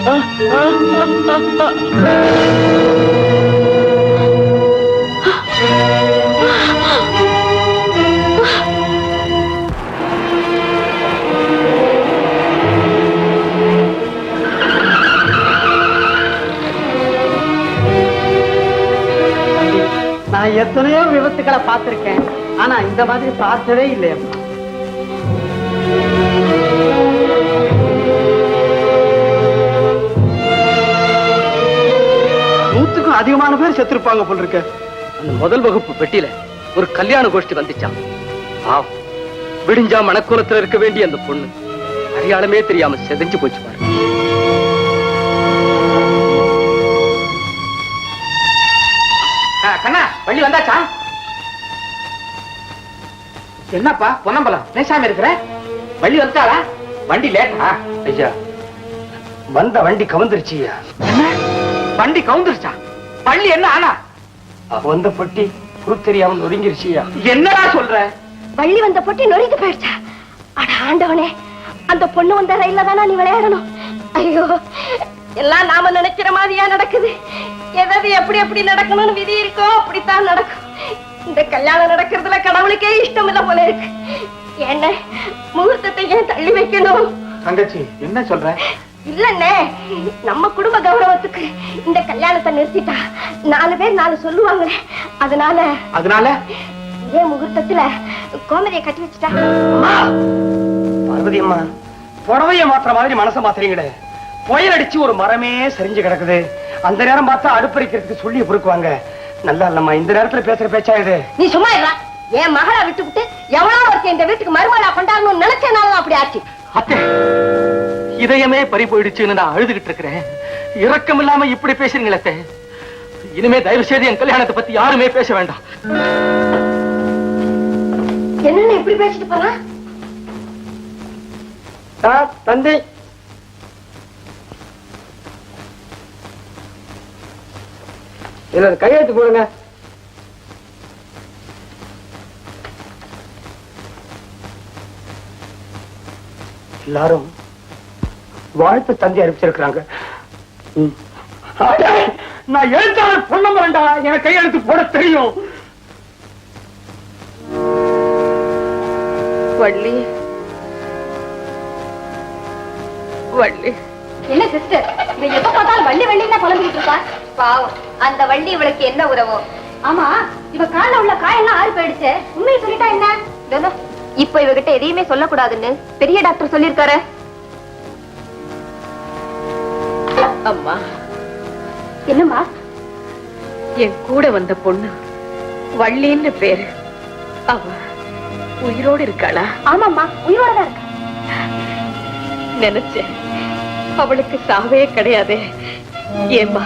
நான் எத்தனையோ விபத்துக்களை பார்த்திருக்கேன். ஆனா இந்த மாதிரி பார்த்ததே இல்லையம்மா. அதிகமான பேர் செத்துருப்பாங்க போல இருக்க. அந்த முதல் வகுப்பு பெட்டியில ஒரு கல்யாண கோஷ்டி வந்துச்சான் பாவம். விடிஞ்சா மணக்கோலத்துல இருக்க வேண்டிய அந்த பொண்ணு அடையாளமே தெரியாம செதஞ்சு போச்சு பாரு. கண்ணா வள்ளி வந்தாச்சா? என்னப்பா பொன்னம்பலம் பேசாம இருக்கிற? வள்ளி வந்தாளா வண்டி லேட்டா? ஐயா வந்த வண்டி கவர்ந்துருச்சியா என்ன? வண்டி கவுந்துருச்சா? வள்ளி என்ன ஆனா? வந்த பொட்டி புரு தெரியாம ஒதுங்கிருச்சியா என்னடா சொல்ற? வள்ளி வந்த பொட்டி நொறுங்கி போயிடுச்சா? அட ஆண்டவனே அந்த பொண்ணு வந்த ரயில்ல தானா நீ விளையாடணும்? ஐயோ எல்லாம் நாம நினைக்கிற மாதிரியா நடக்குது? எதாவது எப்படி எப்படி நடக்கணும்னு விதி இருக்கோ அப்படித்தான் நடக்கும். இந்த கல்யாணம் நடக்கிறதுல கடவுளுக்கே இஷ்டம் இல்ல போல இருக்கு. என்ன முகூர்த்தத்தை ஏன் தள்ளி வைக்கணும்? தங்கச்சி என்ன சொல்ற? இல்லண்ணே நம்ம குடும்ப கௌரவத்துக்கு இந்த கல்யாணத்தை நிறுத்திட்டா நாலு பேர் நாலு சொல்லுவாங்களே அதனால அதனால? இதே முகூர்த்தத்துல கோமதியை கட்டி வச்சுட்டா. பார்வதி அம்மா புடவைய மாத்திர மாதிரி மனசை மாத்திரீங்களே புயல் அடிச்சு ஒரு மரமே சரிஞ்சு கிடக்குது. அந்த நேரம் பார்த்தா அடுப்பறிக்கிறதுக்கு சொல்லி பொறுக்குவாங்க. நல்லா இல்லம்மா இந்த நேரத்துல பேசுற பேச்சா இது? நீ சும்மா இருடா. என் மகளை விட்டு விட்டு எவ்வளவு ஒருத்தன் இந்த வீட்டுக்கு மருமகளா கொண்டாடணும்னு நினைச்சனால அப்படி ஆச்சு. அத்தை இதயமே பறி போயிடுச்சுன்னு நான் அழுதுகிட்டு இருக்கிறேன். இரக்கம் இல்லாம இப்படி பேசுறீங்களே இனிமே தயவு செய்து என் கல்யாணத்தை பத்தி யாருமே பேச வேண்டாம். என்னன்னு எப்படி பேசிட்டு போறான் தந்தை. இதுல கையெழுத்து போடுங்க. எல்லாரும் வாழ்த்து தந்தி அனுப்பிச்சிருக்கிறாங்க நான் எழுத்தாளர் பொண்ண வேண்டாம் எனக்கு கையெழுத்து போட தெரியும். வள்ளி. வள்ளி. என்ன சிஸ்டர் இவ எப்ப பார்த்தாலும் வள்ளி வள்ளின்னா குழம்பிட்டு இருக்கா? பாவம் அந்த வள்ளி இவளுக்கு என்ன உறவோ? ஆமா இவ கால்ல உள்ள காயெல்லாம் ஆறி போயிடுச்சு. உண்மையை சொல்லிட்டா என்ன? இப்ப இவகிட்ட எதையுமே சொல்லக்கூடாதுன்னு பெரிய டாக்டர் சொல்லிருக்காரு அம்மா. என்னம்மா? என் கூட வந்த பொண்ணு வள்ளின்னு பேரு. அவ உயிரோடு இருக்காளா? ஆமாம்மா உயிரோட தான் இருக்கா. நினைச்சேன். அவளுக்கு சாவே கிடையாதே. ஏம்மா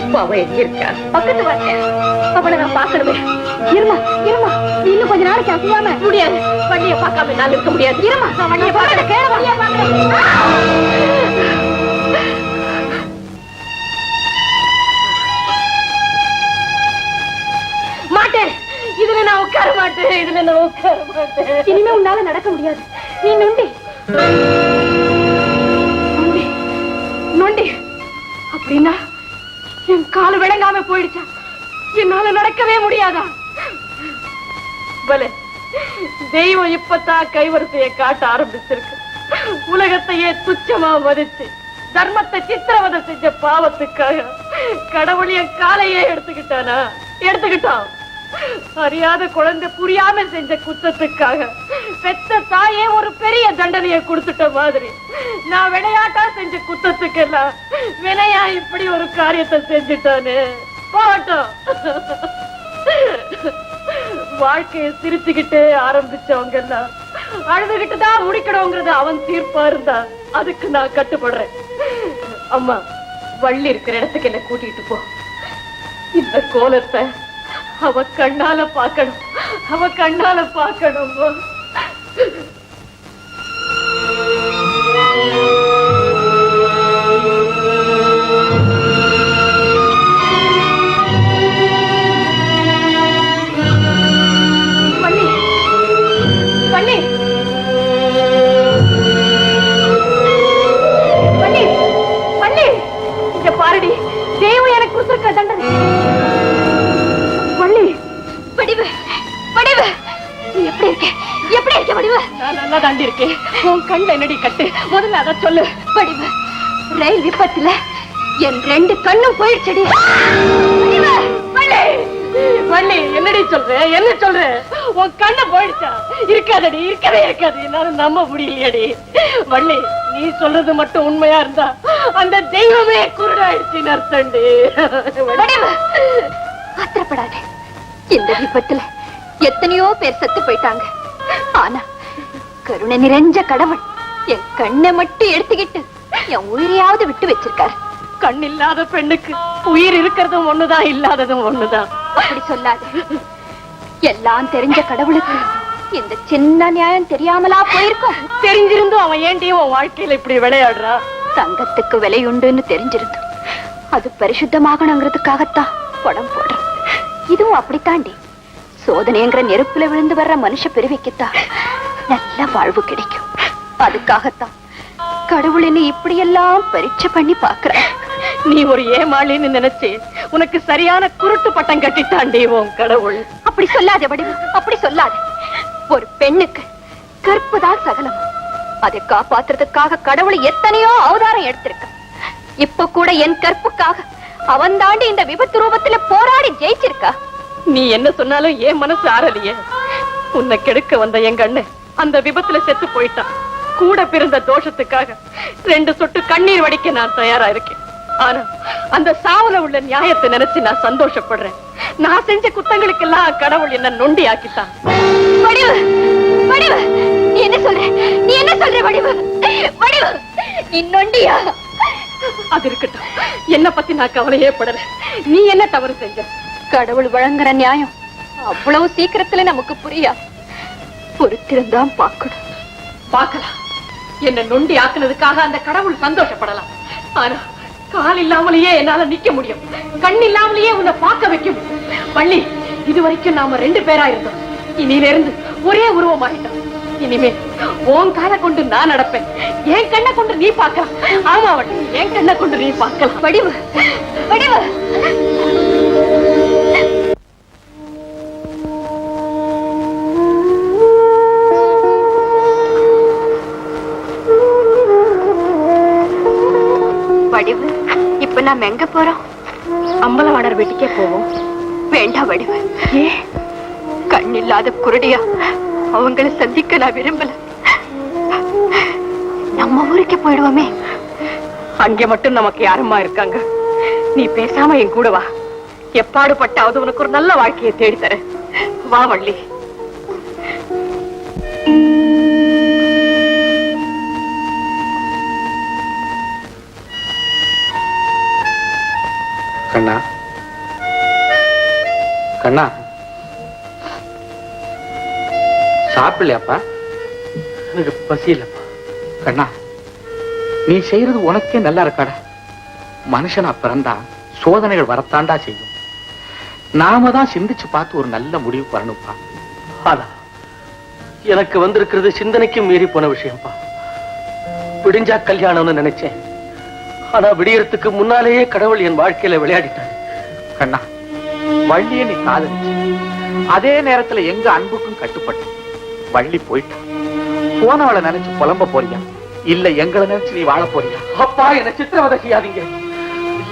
இப்ப அவ எங்க இருக்கா? பக்கத்து வாங்க அவளை நான் பார்க்கணுமே. இருமா இருமா. நீ இன்னும் கொஞ்ச நாளைக்கு அசையாம முடியாது. வள்ளிய பார்க்காம என்னால இருக்க முடியாது. இருமா நான் வண்டியை பார்க்கறேன் கேள வண்டியை பார்க்கறேன் மாட்டேன். இதுல நான் உட்கார மாட்டேன். இனிமே உன்னால நடக்க முடியாது. நீ நொண்டி. நொண்டி. நொண்டி. அப்படின்னா என் கால் விளங்காம போயிடுச்சா? என்னால நடக்கவே முடியாதா? பலே தெய்வம் இப்பத்தான் கைவரிசையை காட்ட ஆரம்பிச்சிருக்கு. உலகத்தையே துச்சமா மதிச்சு தர்மத்தை சித்திரவதை செஞ்ச பாவத்துக்காக கடவுளிய காலையே எடுத்துக்கிட்டானா? எடுத்துக்கிட்டான். அறியாத குழந்தை புரியாம செஞ்ச குத்தத்துக்காக பெத்த தாயே ஒரு பெரிய தண்டனையை கொடுத்துட்ட மாதிரி. நான் விளையாட்டா செஞ்ச குத்தத்துக்கெல்லாம் வினையா இப்படி ஒரு காரியத்தை செஞ்சுட்டானு. போகட்டும். வாழ்க்கையை சிரிச்சுக்கிட்டே ஆரம்பிச்சவங்க எல்லாம் அழுதுகிட்டு தான் முடிக்கணுங்கிறது அவன் தீர்ப்பா இருந்தா அதுக்கு நான் கட்டுப்படுறேன். அம்மா வள்ளி இருக்கிற இடத்துக்கு என்ன கூட்டிட்டு போ. இந்த கோலத்தை அவ கண்ணால பார்க்கணும். அவ கண்ணால பார்க்கணும். தாண்டி இருக்கேன் உன் கண்ணை என்னடி கட்டு? முதல்ல அதை சொல்லு. வடிவு ரயில் விபத்துல என் ரெண்டு கண்ணும் போயிடுச்சடி. வள்ளி. என்னடி சொல்ற? என்ன சொல்ற? உன் கண்ணு போயிடுச்சா? இருக்காதடி இருக்கவே இருக்காது. என்னால நம்ப முடியலையடி. வள்ளி நீ சொல்றது மட்டும் உண்மையா இருந்தா அந்த தெய்வமே குருடாயிடுச்சு அர்த்தம்டி வடிவு ஆத்திரப்படாத. இந்த விபத்துல எத்தனையோ பேர் செத்து போயிட்டாங்க. கருணை நிறைஞ்ச கடவுள். என் கண்ணை மட்டும் எடுத்துக்கிட்டு என் உயிரையாவது விட்டு வச்சிருக்காரு. கண் இல்லாத பெண்ணுக்கு உயிர் இருக்கிறதும் ஒண்ணுதான் இல்லாததும் ஒண்ணுதான். அப்படி சொல்லாத. எல்லாம் தெரிஞ்ச கடவுளுக்கு இந்த சின்ன நியாயம் தெரியாமலா போயிருக்கும்? தெரிஞ்சிருந்தும் அவன் ஏன்டி உன் வாழ்க்கையில இப்படி விளையாடுறா? தங்கத்துக்கு விலை உண்டுன்னு தெரிஞ்சிருந்து அது பரிசுத்தமாகணுங்கிறதுக்காகத்தான் படம் போடுறோம் இதுவும் அப்படித்தாண்டி. சோதனைங்கிற நெருப்புல விழுந்து வர்ற மனுஷ பிரிவிக்குத்தான் நல்ல வாழ்வு கிடைக்கும். அதுக்காகத்தான் கடவுள் என்ன இப்படியெல்லாம் பரீட்சை பண்ணி பாக்குற நீ ஒரு ஏமாளின்னு நினைச்சு உனக்கு சரியான குருட்டு பட்டம் கட்டிட்டாண்டி உன் கடவுள். அப்படி சொல்லாத வடிவு அப்படி சொல்லாத. ஒரு பெண்ணுக்கு கற்புதான் சகலம். அதை காப்பாத்துறதுக்காக கடவுள் எத்தனையோ அவதாரம் எடுத்திருக்க இப்ப கூட என் கற்புக்காக அவன் தாண்டி இந்த விபத்து ரூபத்துல போராடி ஜெயிச்சிருக்கா. நீ என்ன சொன்னாலும் ஏன் மனசு ஆறலையே. உன்னை கெடுக்க வந்த எங்க அண்ணன் அந்த விபத்துல செத்து போயிட்டான். கூட பிறந்த தோஷத்துக்காக ரெண்டு சொட்டு கண்ணீர் வடிக்க நான் தயாரா இருக்கேன். ஆனா அந்த சாவுல உள்ள நியாயத்தை நினைச்சு நான் சந்தோஷப்படுறேன். நான் செஞ்ச குத்தங்களுக்கெல்லாம் கடவுள் என்ன நொண்டி ஆக்கித்தான் வடிவு வடிவு நீ என்ன சொல்ற? நீ என்ன சொல்ற வடிவு? வடிவு நீ நொண்டியா? அது இருக்கட்டும். என்ன பத்தி நான் கவலையே படல. நீ என்ன தவறு செஞ்ச? கடவுள் வழங்குற நியாயம் அவ்வளவு சீக்கிரத்துல நமக்கு புரியாது பொறுத்திருந்தான் பார்க்கணும். பார்க்கலாம். என்ன நொண்டி ஆக்குனதுக்காக அந்த கடவுள் சந்தோஷப்படலாம். ஆனா கால் இல்லாமலேயே என்னால நிக்க முடியும். கண் இல்லாமலேயே உன்னை பார்க்க வைக்க முடியும் வள்ளி இது வரைக்கும் நாம ரெண்டு பேரா இருந்தோம். இனியில இருந்து ஒரே உருவமாயிட்டோம். இனிமே உன் காலை கொண்டு நான் நடப்பேன். என் கண்ணை கொண்டு நீ பார்க்கலாம். ஆமா வள்ளி என் கண்ணை கொண்டு நீ பார்க்கலாம். வடிவு வடிவு. வடிவு. இப்ப நாம எங்க போறோம்? அம்பலவாணர் வீட்டுக்கே போவோம். வேண்டாம் வடிவு. ஏன் கண் இல்லாத குருடியா அவங்கள சந்திக்க நான் விரும்பல. நம்ம ஊருக்கு போயிடுவோமே. அங்கே மட்டும் நமக்கு யாரும்மா இருக்காங்க? நீ பேசாம என் கூட வா. எப்பாடுபட்டாவது உனக்கு ஒரு நல்ல வாழ்க்கையை தேடி தரேன் வா வள்ளி சாப்பிடலையாப்பா? எனக்கு பசி இல்லப்பா. கண்ணா நீ செய்யறது உனக்கே நல்லா இருக்காடா. மனுஷனா பிறந்தா சோதனைகள் வரத்தாண்டா செய்யும். நாம தான் சிந்திச்சு பார்த்து ஒரு நல்ல முடிவு வரணும்ப்பா. ஆனா எனக்கு வந்திருக்கிறது சிந்தனைக்கு மீறி போன விஷயம்ப்பா. விடிஞ்சா கல்யாணம்னு நினைச்சேன். ஆனா விடியறதுக்கு முன்னாலேயே கடவுள் என் வாழ்க்கையில விளையாடிட்டாரு. கண்ணா வள்ளிய நீ காதலிச்சு அதே நேரத்துல எங்க அன்புக்கும் கட்டுப்பட்டு வள்ளி போயிட்டான் போனவளை நினைச்சு புலம்ப போறியா? இல்ல எங்களை நினைச்சு நீ வாழ போறியா? அப்பா என்ன சித்திரவதை செய்யாதீங்க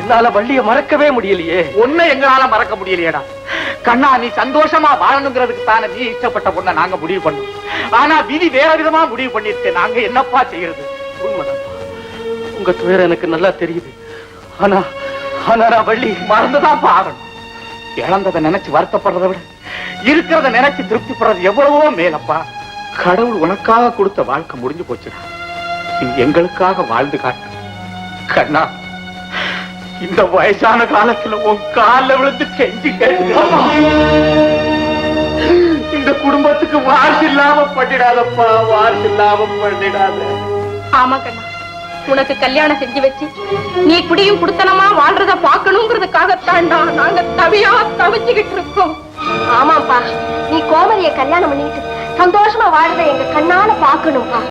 என்னால வள்ளிய மறக்கவே முடியலையே. ஒண்ணு எங்களால மறக்க முடியலையேடா. கண்ணா நீ சந்தோஷமா வாழணுங்கிறதுக்கு தானே நீ இஷ்டப்பட்ட பொண்ணை நாங்க முடிவு பண்ணோம். ஆனா விதி வேற விதமா முடிவு பண்ணிருக்கேன். நாங்க என்னப்பா செய்யறது? உங்க துயரம் எனக்கு நல்லா தெரியுது. ஆனா ஆனா நான் வள்ளி மறந்துதான் பாடணும் இழந்ததை நினைச்சு வருத்தப்படுறதை விட இருக்கிறத நினைச்சு திருப்திப்படுறது எவ்வளவோ மேலப்பா. கடவுள் உனக்காக கொடுத்த வாழ்க்கை முடிஞ்சு போச்சுடா. நீ எங்களுக்காக வாழ்ந்து காட்டு. கண்ணா இந்த வயசான காலத்துல உன் கால விழுந்து கெஞ்சி இந்த குடும்பத்துக்கு வாரிசு இல்லாம பண்ணிடாதப்பா வாரிசு இல்லாம பண்ணிடாத. ஆமா கண்ணா உனக்கு கல்யாணம் செஞ்சு வச்சு நீ குடியும் குடுத்தனமா வாழ்றத பாக்கணுங்கிறதுக்காகத்தான் நாங்க தவியா தவிச்சுக்கிட்டு இருக்கோம். ஆமாப்பா நீ கோமதிய கல்யாணம் பண்ணிட்டு சந்தோஷமா வாழ்றத எங்க கண்ணால பாக்கணும்பா